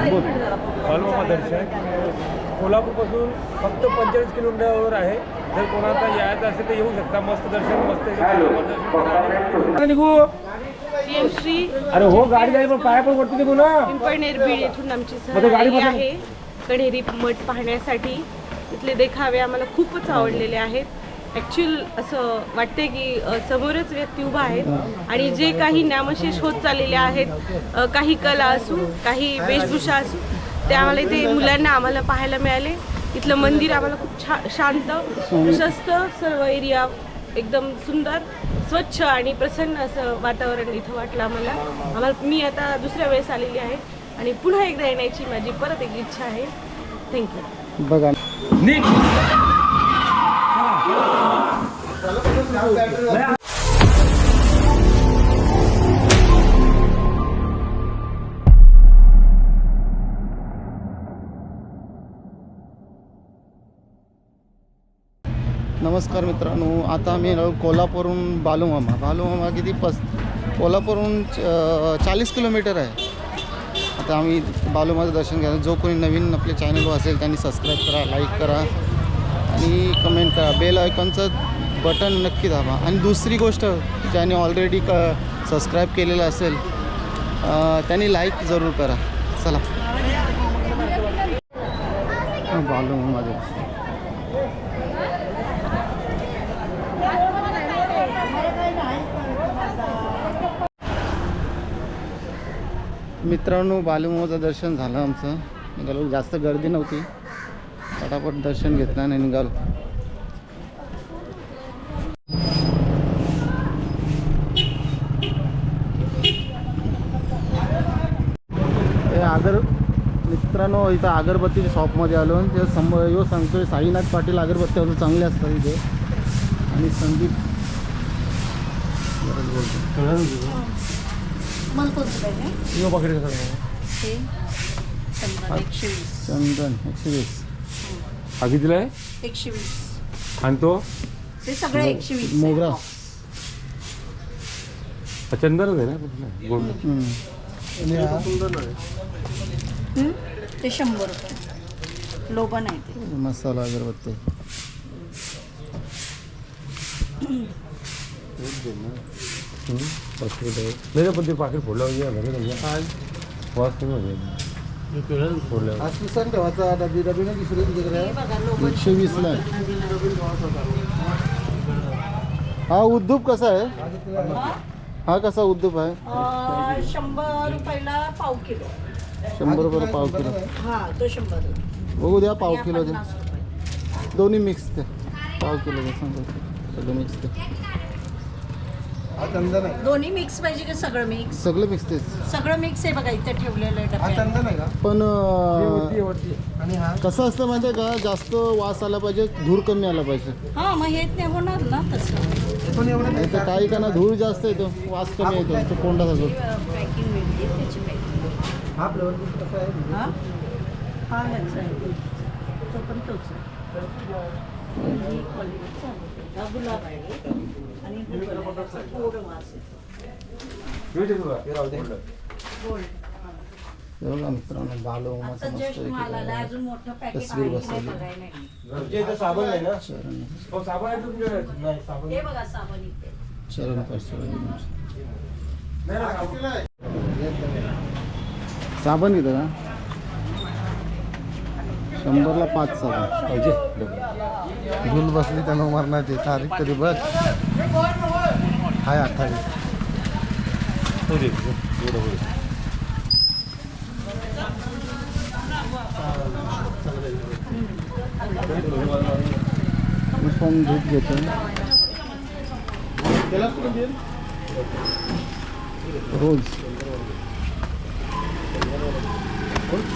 बालमामा दर्शन कोल्हापूरपासून फक्त पंचेचाळीस किलोमीटरवर आहे. जर कोणाला यायचं असेल तर येऊ शकता. मस्त दर्शन मस्त निघू अरे हो गाडी जाईल पण पाया पण वरती निघू ना पिंपळनेर बीड येथून आमची ते सहल गाडी आहे. कण्हेरी मठ पाहण्यासाठी. इथले देखावे आम्हाला खूपच आवडलेले आहेत. ॲक्च्युअल असं वाटते की समोरच व्यक्ती उभा आहेत आणि जे काही नामशेष होत चाललेले आहेत काही कला असू काही वेशभूषा असू ते आम्हाला इथे मुलांना आम्हाला पाहायला मिळाले. इथलं मंदिर आम्हाला खूप छा शांत प्रशस्त सर्व एरिया एकदम सुंदर स्वच्छ आणि प्रसन्न असं वातावरण इथं वाटलं आम्हाला. आम्हाला मी आता दुसऱ्या वेळेस आलेली आहे आणि पुन्हा एकदा येण्याची माझी परत एक इच्छा आहे. थँक्यू बघा. नमस्कार मित्रांनो आता आम्ही कोल्हापूरहून बालूमामा. बालूमामा किती पस कोल्हापूरहून चाळीस किलोमीटर आहे. आता आम्ही बालूमाचं दर्शन घ्यायला जो कोणी नवीन आपले चॅनलवर असेल त्यांनी सबस्क्राईब करा लाईक करा. आणि कमेंट करा. बेल आयकॉनचं बटन नक्की दाबा. आणि दुसरी गोष्ट ज्याने ऑलरेडी क सबस्क्राईब केलेलं असेल त्यांनी लाईक जरूर करा. चला. बालूमामा दर्शन मित्रांनो बालूमाचं दर्शन झालं आमचं. निघालो जास्त गर्दी नव्हती. फटाफट दर्शन घेतलं आणि निघालो. अगर मित्रांनो इथं अगरबत्तीच्या शॉपमध्ये आलो आणि ते सम यो सांगतोय साईनाथ पाटील अगरबत्ती अजून चांगले असतात इथे. आणि संदीप यो चंदन एकशे वीस. हा कितीला आहे? एकशे वीस. आणि तो? ते सगळे एकशे वीस. आहे. मोगरा. हा चंदनच आहे ना कुठला गोल्ड. हं? ते शंभर रुपये. लोबन आहे ते. मसाला अगरबत्ती. नाही ना पण ते पाकिट फोडल्यावर घ्या घरी घ्या वास हे एकशे हा उद्यूप कसा आहे? हा कसा उद्यूप आहे? शंभर रुपयाला पाव किलो. शंभर रुपये पाव किलो. हा तो शंभर. रुपये. बघू द्या पाव किलो द्या. दोन्ही मिक्स द्या. पाव किलो द्या सांगा. सगळं मिक्स द्या. दोन्ही मिक्स पाहिजे का सगळं मिक्स सगळं मिक्स तेच. सगळं मिक्स आहे बघा इथे ठेवलेलं आहे डब्यात. पण अं, कसं असतं माहिती आहे का? जास्त वास आला पाहिजे धूर कमी आला पाहिजे. हा मग हे नाही होणार ना तसं. नाही तर काही काना धूर जास्त येतो वास कमी येतो तो कोंडा जातो पॅकिंग मिळते त्याची पॅकिंग हा? हा ह्याचा आहे. तो पण तोच आहे. ही quality चांगली आहे. हा गुलाब आहे. ही हे मित्रांनो बालो अजून मोठं पॅकेट तस्वीर बसवली. नाही. साबण आहे ना? चरण. हो साबण आहे तुमच्याकडे नाही साबण हे बघा साबण इथे. चरण पाहिजे साबण. घेतं का? शंभरला पाच साबण. पाहिजे. घेऊन बसली त्यानं मरणाची. तारीख तरी बघ. हाय अठ्ठावीस. हो मी पण दूध घेतो. रोज.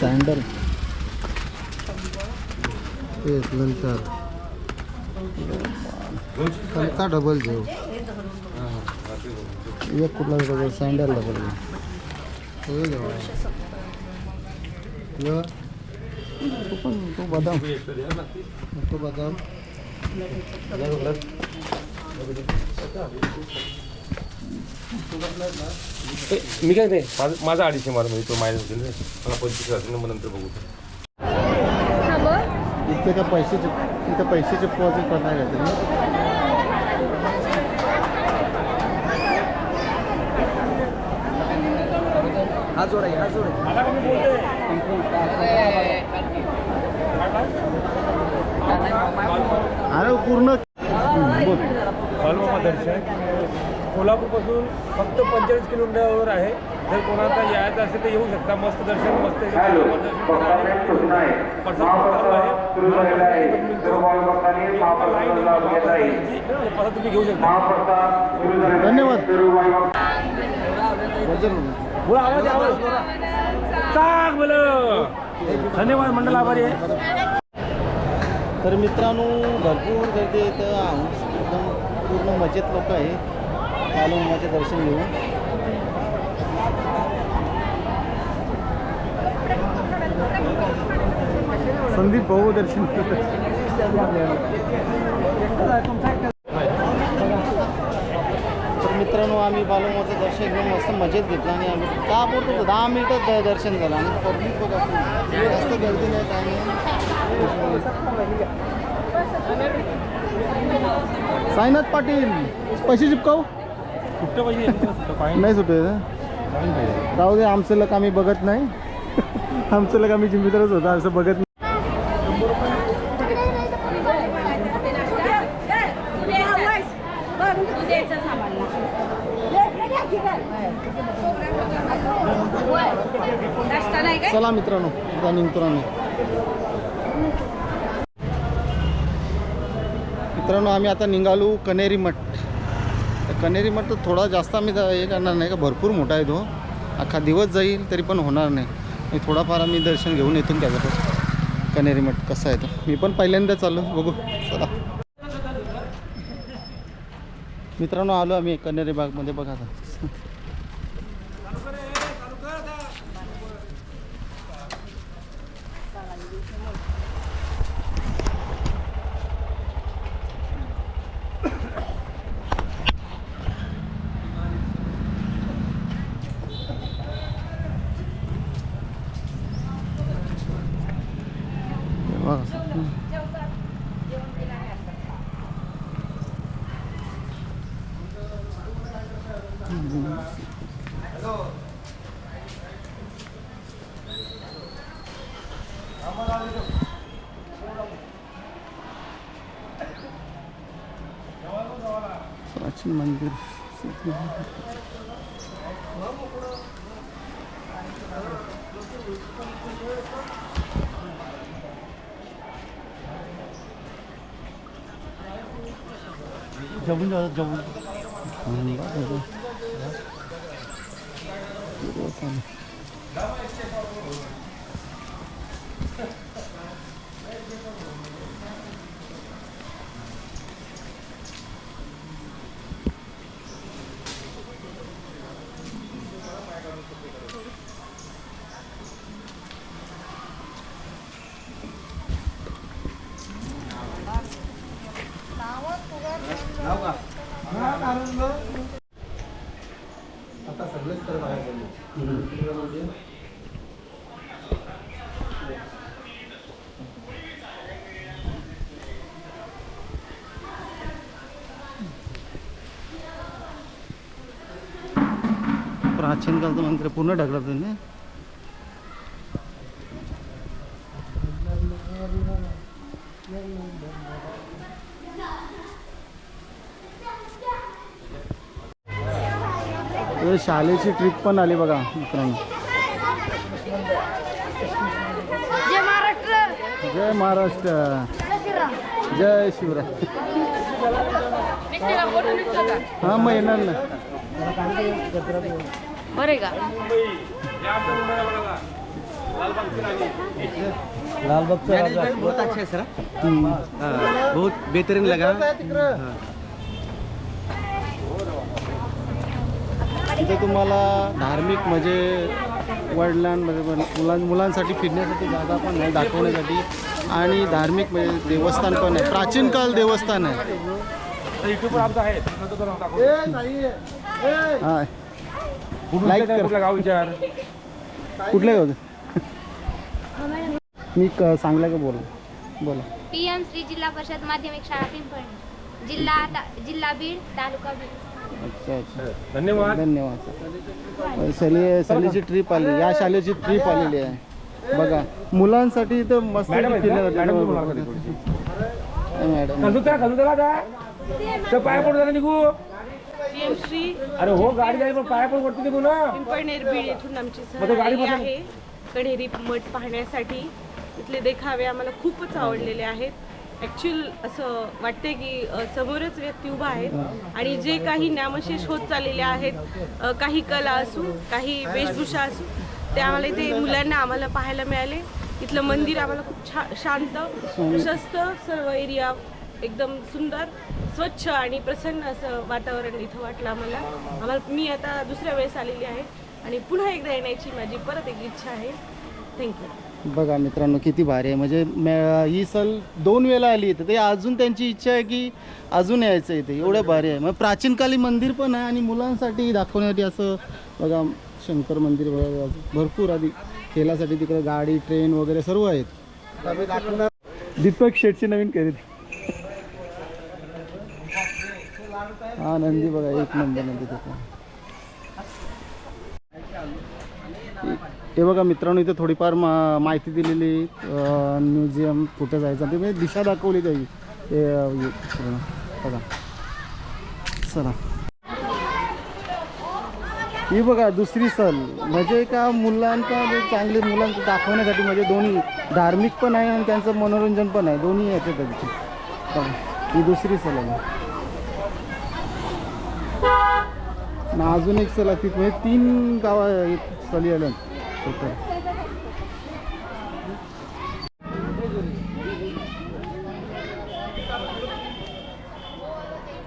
सँडल तेच नंतर. त्यांचा डबल घेऊ एक कुठला डबल सँडल डबल तो घेऊ य, तो पण तो बदाम. नको बदाम मी काय नाही माझं माझा अडीचशे मार म्हणजे तो मायनस मला पंचवीस हजार नंतर बघू. इथे का पैशाचे इथं पैशाचे पोहोच करणार आहे तुम्ही अरे पूर्ण हम्म, बोल बालमामा दर्शन कोल्हापूरपासून फक्त पंचेचाळीस किलोमीटरवर आहे. जर कोणाला यायचं असेल तर येऊ शकता. मस्त दर्शन मस्त. प्रसाद तुम्ही घेऊ शकता. धन्यवाद. धन्यवाद मंडळ आभारी आहे. तर मित्रांनो भरपूर गर्दी आहे आम- एकदम पूर्ण मजेत लोक आहे. बालूमामाचे दर्शन घेऊन संदीप भाऊ दर्शन. तर मित्रांनो आम्ही बालूमाचं दर्शन घेऊन मस्त मजेत घेतलं आणि आम्ही का बोलतो दहा मिनिटात दर्शन झालं. आणि पब्लिक बघा. जास्त गर्दी नाही काय नाही. साईनाथ पाटील पैसे पाहिजे नाही सुटे राहू दे आमचं लक आम्ही बघत नाही. आमचं लक आम्ही जिम्मेदारच होता असं बघत नाही. चला मित्रांनो निघतो आम्ही. मित्रांनो आम्ही आता निघालो कनेरी मठ. कनेरी मठ तर थोडा जास्त आम्ही हे करणार नाही का भरपूर मोठा आहे तो. अख्खा दिवस जाईल तरी पण होणार नाही. मी थोडाफार आम्ही दर्शन घेऊन येतो त्याच्याकडे कनेरी मठ कसं आहे तो. मी पण पहिल्यांदा चाललो. बघू. चला. मित्रांनो आलो आम्ही कनेरी बागमध्ये. बघा आता बघा. प्राचीन मंदिर जबून जाऊ जबून आता सगळेच तर बाहेर गेले काळचं मंदिर आहे, पूर्ण ढगलात ना? हे शाळेची ट्रिप पण आली बघा मित्रांनो. जय महाराष्ट्र. जय महाराष्ट्र. जय शिवराय. हा मग येणार ना. बरे का? मैनेजमेंट बहुत अच्छा है सर. हाँ, बहुत बेहतरीन लगा. इथे तुम्हाला धार्मिक म्हणजे वडिलांमध्ये मुलां मुलांसाठी फिरण्यासाठी जागा पण आहे दाखवण्यासाठी. आणि धार्मिक म्हणजे देवस्थान पण आहे. प्राचीन काल देवस्थान आहे. हां. कुठून Like विचार, कर. कुठला गाव विचार? कुठल्या गावचं? मी क सांगला का बोला? बोला. पी एम श्री जिल्हा परिषद माध्यमिक शाळा पिंपळणे. जिल्हा ता- जिल्हा बीड तालुका बीड. अच्छा अच्छा. धन्यवाद. धन्यवाद सली सलीची ट्रिप आली. या शाळेची ट्रिप आलेली आहे. बघा मुलांसाठी तर मस्त मॅडम आहेत का? केलं मॅडम तुम्ही मुलाखत आहे थोडीशी. मॅडम. खालून चला, खालून चला आता. तर पाया पडू निघू. श्री अरे हो गाडी जाईल पण पाया पण पडतो ना पिंपळनेर बीड येथून आमची सहल आहे. कण्हेरी मठ पाहण्यासाठी. इथले देखावे आम्हाला खूपच आवडलेले आहेत. ॲक्च्युअल असं वाटते की समोरच व्यक्ती उभा आहेत आणि जे काही नामशेष होत चाललेले आहेत काही कला असू काही वेशभूषा असू ते आम्हाला इथे मुलांना आम्हाला पाहायला मिळाले. इथलं मंदिर आम्हाला खूप छा शांत प्रशस्त सर्व एरिया एकदम सुंदर स्वच्छ आणि प्रसन्न असं वातावरण इथं वाटलं आम्हाला. आम्हाला मी आता दुसऱ्या वेळेस आलेली आहे आणि पुन्हा एकदा येण्याची माझी परत एक इच्छा आहे. थँक्यू बघा मित्रांनो किती भारी आहे. म्हणजे मॅ- ही सल दोन वेळा आली इथे. ते अजून त्यांची इच्छा आहे की अजून यायचं इथे. एवढं भारी आहे. मग प्राचीनकाली मंदिर पण आहे आणि मुलांसाठी दाखवण्यासाठी असं बघा शंकर मंदिर वगैरे भरपूर आधी खेळासाठी तिकडे गाडी ट्रेन वगैरे सर्व आहेत. दीपक शेटची नवीन खरेदी. हा नंदी बघा एक नंबर नंदी तिथे. हे बघा मित्रांनो इथे थोडीफार मा माहिती दिलेली म्युझियम कुठं जायचं ते म्हणजे दिशा दाखवली त्याची. ते बघा. चला. ही बघा दुसरी सल. म्हणजे का मुलांचा म्हणजे चांगले मुलांना दाखवण्यासाठी म्हणजे दोन्ही धार्मिक पण आहे आणि त्यांचं मनोरंजन पण आहे. दोन्ही याच्यात ही दुसरी सल आहे. आणि अजून एक सल आहे ती म्हणजे तीन गावा सली आल्या टोटल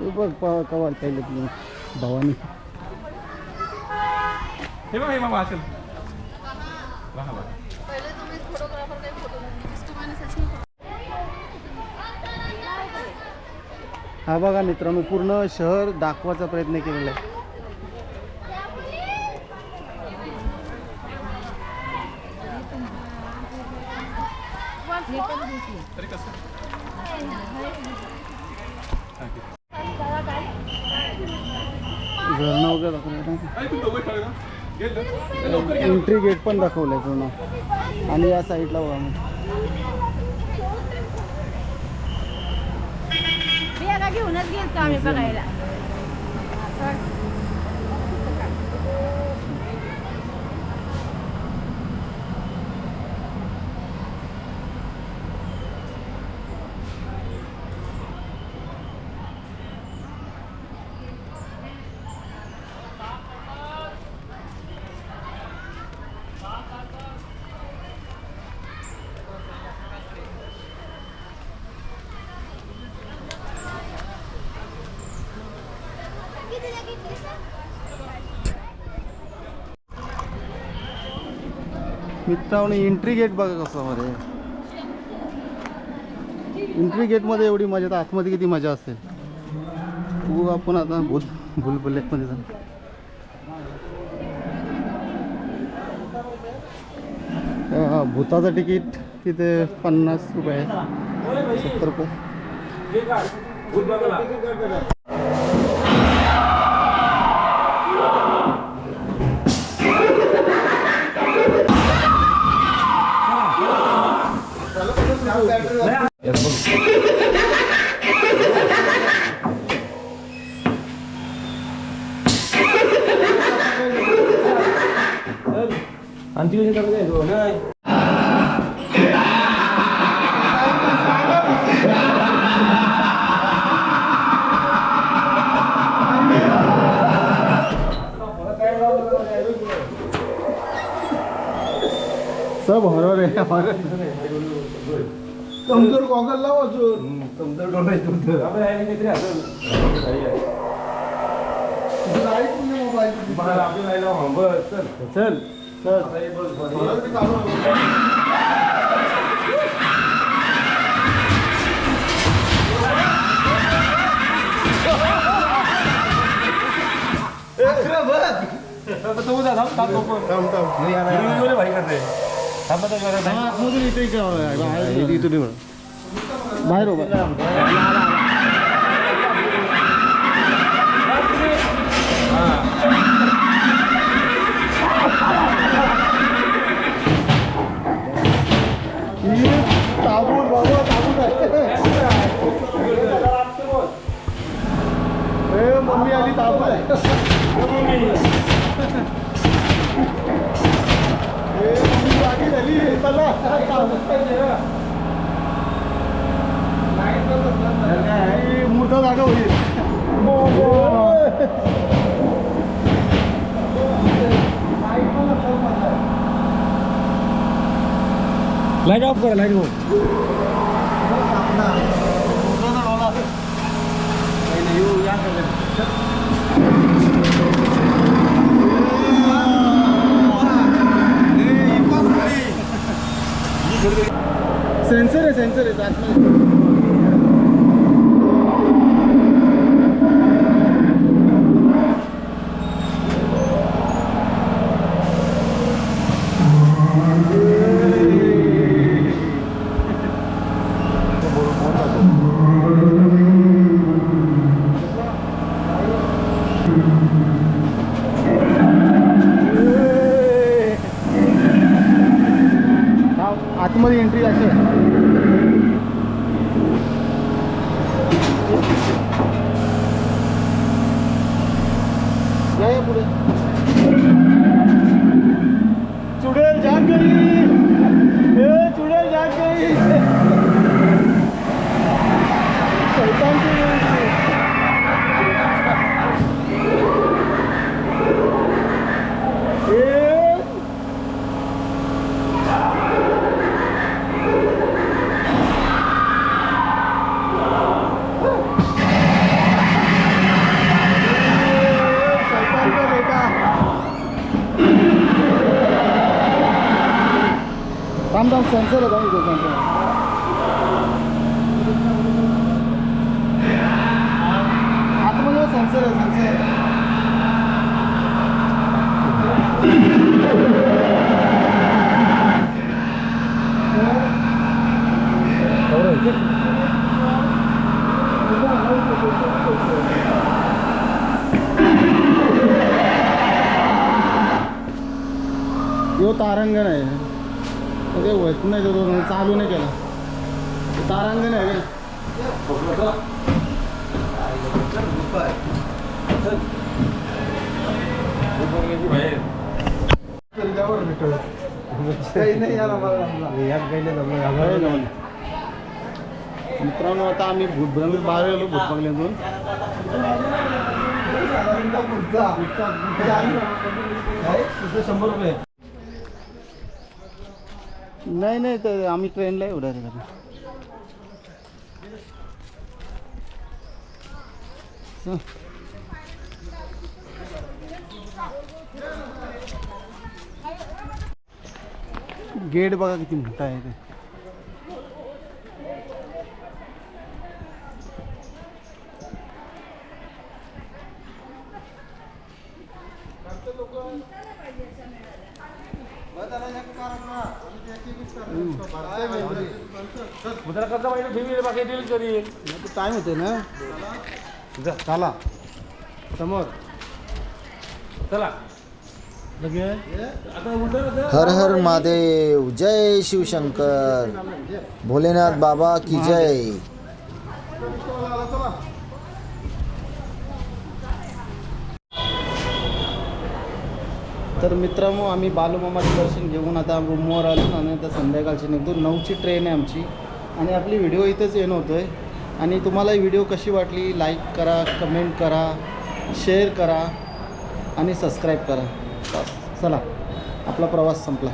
ते बघ प- कवाल पाहिलं तुम्ही भवानी. हे बघा हे मामा असेल. हा बघा मित्रांनो पूर्ण शहर दाखवायचा प्रयत्न केलेला आहे. झरणा वगैरे दाखवलं एंट्री गेट पण दाखवलंय पूर्ण आणि या साईडला बघा मग. घेऊनच गेलो आम्ही बघायला. मित्रांनो एंट्री गेट बघा कसं मध्ये. एंट्री गेटमध्ये एवढी मजा तर आतमध्ये किती मजा असेल तू आपण आता भूल भूलभुलैयामध्ये जा भूताचं तिकीट तिथे पन्नास रुपये आहे सत्तर रुपये. करते थांब आता जरा नाही. इथे इकडे बाहेर इथे बाहेर उभा ताबूत बाबा ताबूत आहे ए मम्मी आली ताबूत आहे ए जागा होईल लाइट ऑफ कर लाइट ऑफ सेन्सर आहे सेन्सर आहे आतमध्ये आतमध्ये एंट्री अशी आहे. या पुढे. चुडेल जाग सेन्सर आहे थांब इथे सेन्सर आतमध्ये सेन्सर आहे सेन्सर यो आहे ते होत नाही तो चालू नाही केला. तारांग आहे नाही मित्रांनो आता आम्ही भूत बाहेर आलो भूत बंगल्यातून शंभर रुपये. नाही नाही तर आम्ही ट्रेनला येऊ डायरेक्ट गेट बघा किती मोठा आहे ते मुद्रा करता पाहिजे करील टाइम होते ना? जा. चला. समोर. चला. हर हर महादेव. जय शिवशंकर. भोलेनाथ बाबा की जय. तर मित्रांनो आम्ही बालूमामाचं दर्शन घेऊन आता रूमवर आलो आणि आता संध्याकाळची निघतो. नऊची ट्रेन आहे आमची. आणि आपली व्हिडिओ इथंच येणं होतो आहे आणि तुम्हाला ही व्हिडिओ कशी वाटली? लाईक करा कमेंट करा शेअर करा आणि सबस्क्राईब करा. चला आपला प्रवास संपला.